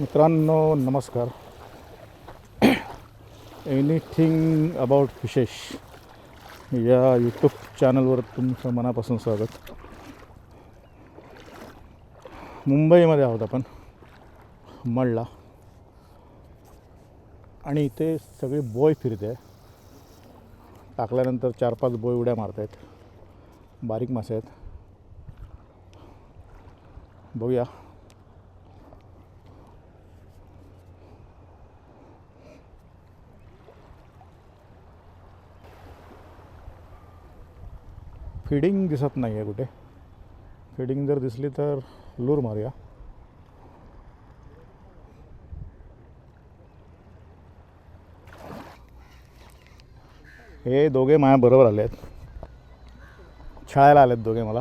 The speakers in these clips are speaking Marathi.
मित्रांनो नमस्कार. एनिथिंग अबाउट फिशेश या यूट्यूब चॅनलवर तुमचं मनापासून स्वागत. मुंबईमध्ये आहोत आपण. मळला आणि इथे सगळे बोय फिरते टाकल्यानंतर चार पाच बोय उड्या मारत आहेत. बारीक मासे आहेत. बघूया. फिडिंग दिसत नाही आहे कुठे. फिडिंग जर दिसली तर लूर मारूया. हे दोघे माया बरोबर आले आहेत छळायला आलेत दोघे मला.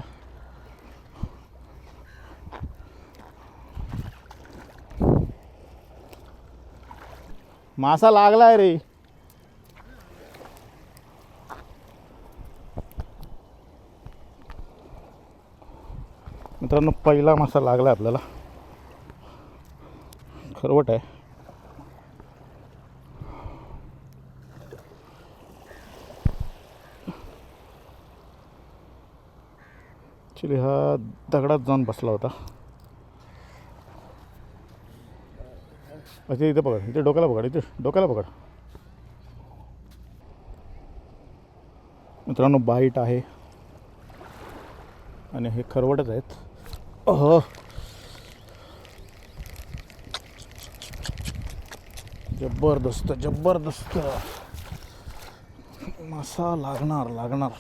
मासा लागलाय रे. मित्रांनो पहिला मासा लागला आपल्याला. खरवट आहे. ॲक्च्युली हा दगडात जाऊन बसला होता. अच्छा इथे पकड इथे डोक्याला पकड इथे डोक्याला पकड. मित्रांनो बाईट आहे. आणि हे खरवटच आहेत. अह जबरदस्त जबरदस्त. मासा लागणार लागणार.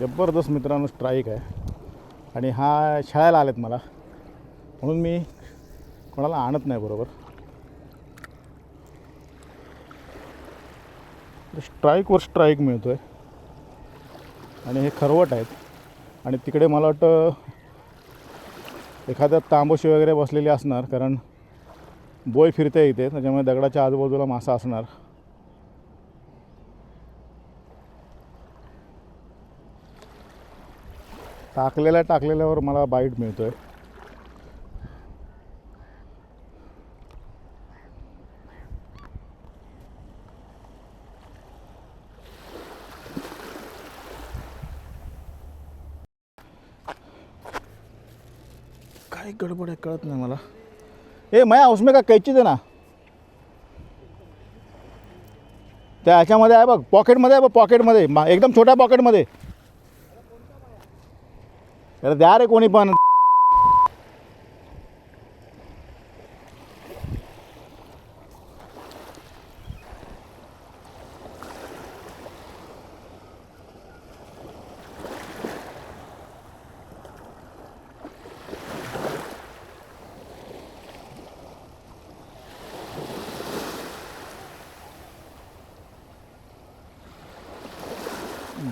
जबरदस्त मित्रांनो स्ट्राईक आहे. आणि हा शाळेला आलेत मला. म्हणून मी कोणाला आणत नाही बरोबर. स्ट्राईकवर स्ट्राईक मिळतो आहे आणि हे खरवट आहेत. आणि तिकडे मला वाटतं एखाद्या तांबोशी वगैरे बसलेली असणार कारण बोय फिरते इथे त्याच्यामुळे दगडाच्या आजूबाजूला मासा असणार. टाकलेल्या टाकलेल्यावर मला बाईट मिळतोय. काय गडबड आहे कळत नाही मला. ए मया उसमे का कैची दे ना त्या ह्याच्यामध्ये आहे बघ पॉकेटमध्ये आहे बघ पॉकेटमध्ये मा- एकदम छोट्या पॉकेटमध्ये अरे द्या रे कोणी पण.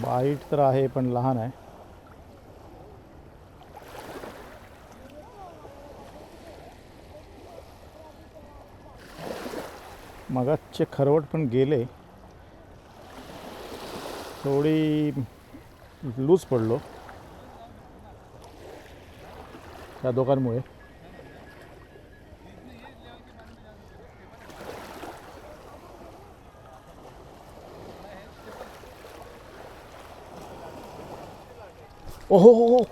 बाईट तर आहे पण लहान आहे. मगाचे खरवट पण गेले. थोडी लूज पडलो. त्या दोघांमुळे. ओहो हो हो.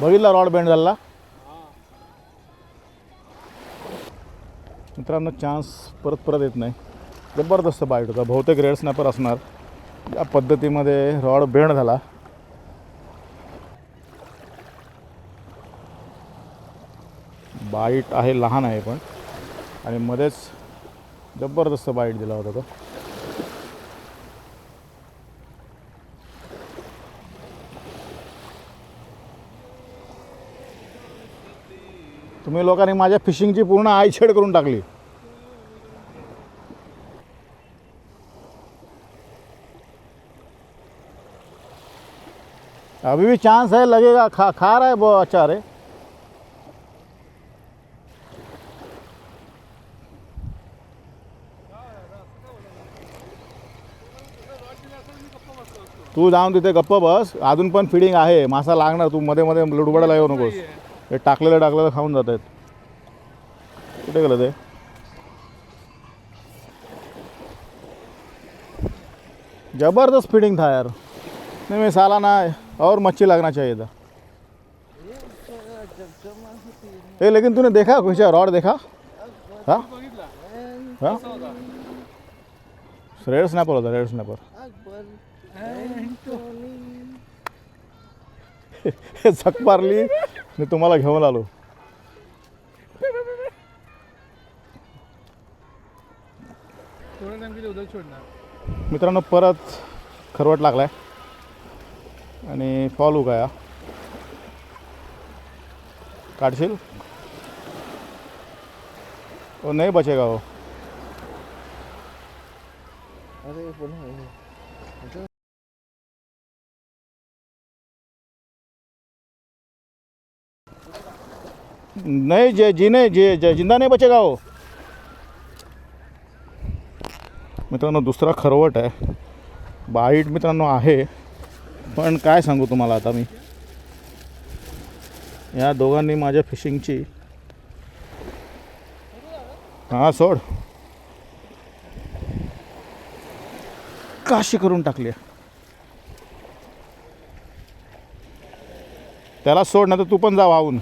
बघितला रॉड बँड झाला? मित्रांनो चान्स परत परत येत नाही. जबरदस्त बाईट होता. बहुतेक रेड स्नॅपर असणार. या पद्धतीमध्ये रॉड बेंड झाला. बाईट आहे लहान आहे पण. आणि मध्येच जबरदस्त बाईट दिला होता तो. तुम्ही लोकांनी माझ्या फिशिंगची पूर्ण आयछेड करून टाकली. अभी भी चांस है लगेगा खा खा रहा है वो अच्छा रे तू जाऊन तिथे गप्प बस अजून पण फिडिंग आहे मासा लागणार तू मध्ये मध्ये लुडबडाला येऊ नकोस. हे टाकलेलं टाकलेलं खाऊन जात आहेत कुठे गेलं ते? जबरदस्त फीडिंग था यार. नहीं मैं साला ना और मच्छी लगना चाहिए था। ए लेकिन तूने देखा कुछ रॉड देखा? हा? हा? रेड स्नॅपर होता रेड स्नॅपर झक मारली मी तुम्हाला घेऊन आलो। मित्रांनो परत खरवट लागलाय। आणि फॉल उगाया. काढशील? ओ नाही बचेगा हो अरे नाही जे जी नाही जे जे जिंदा नाही बचेगा हो मित्रांनो दुसरा खरवट आहे. बाईट मित्रांनो आहे. पण काय सांगू तुम्हाला आता मी? या दोघांनी माझ्या फिशिंगची हां सोड. काशी करून टाकली. आहे. त्याला सोड ना तर तू पण जा वाहून.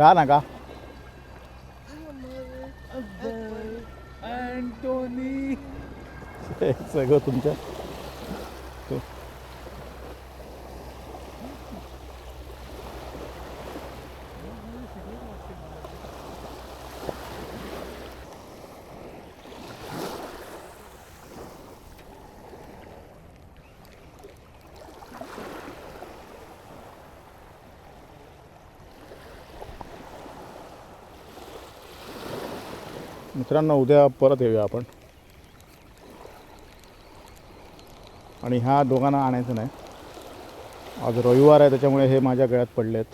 गा ना गा. अँटोनी सगळं तुमच्या मित्रांनो उद्या परत येऊया आपण. आणि ह्या दोघांना आणायचं नाही. आज रविवार आहे त्याच्यामुळे हे माझ्या गळ्यात पडलेत.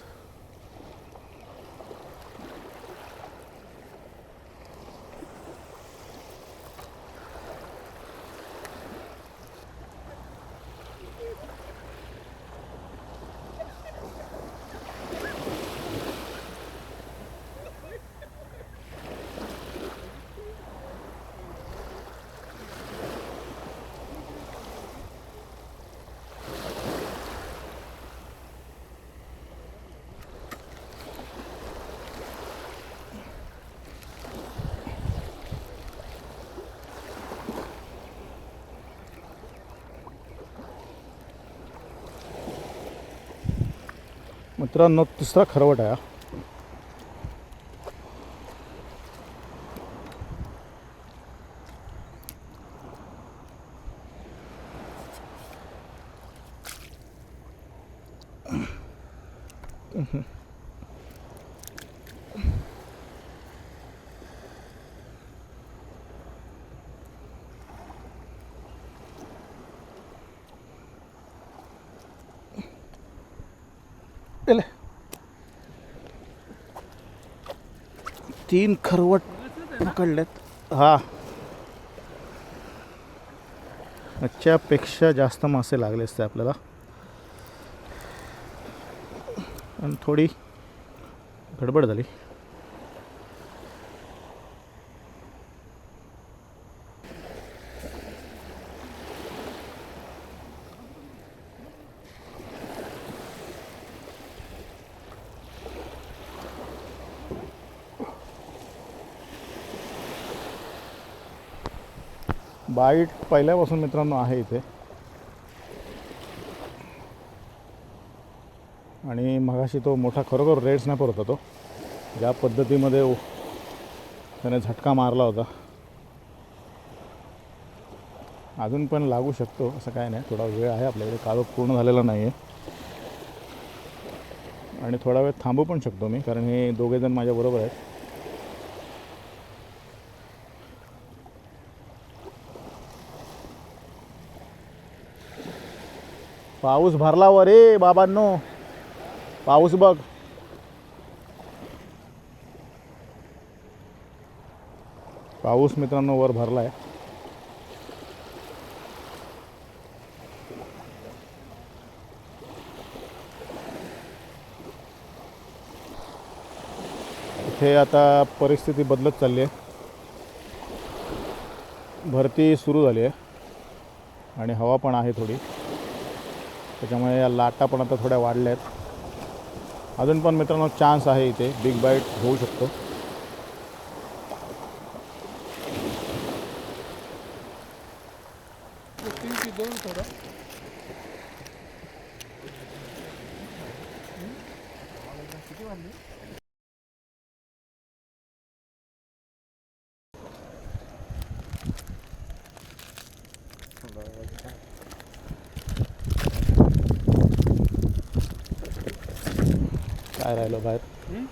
मित्रांनो तिसरा खरवट आहे हा. गेले तीन खरवट पकडलेत हा. याच्यापेक्षा जास्त मासे लागले असते आपल्याला. आणि थोडी गडबड झाली. बाईट पहिल्यापासून मित्रांनो आहे इथे. आणि मगाशी तो मोठा खरोखर रेड स्नॅपर होता तो. ज्या पद्धतीमध्ये त्याने झटका मारला होता. अजून पण लागू शकतो असं काय नाही. थोडा वेळ आहे. आपल्याकडे काळोख पूर्ण झालेला नाही आहे आणि थोडा वेळ थांबू पण शकतो मी कारण हे दोघेजण माझ्याबरोबर आहेत. पाऊस भरला व रे बाबांनो. पाऊस बघ. पाऊस मित्रांनो वर भरला आहे इथे आता परिस्थिती बदलत चालली आहे. भरती सुरू झाली आहे. आणि हवा पण आहे थोडी. त्याच्यामुळे या लाटा पण आता थोड्या वाढल्या आहेत अजून पण मित्रांनो चान्स आहे इथे. बिग बाईट होऊ शकतो. तीन की दोन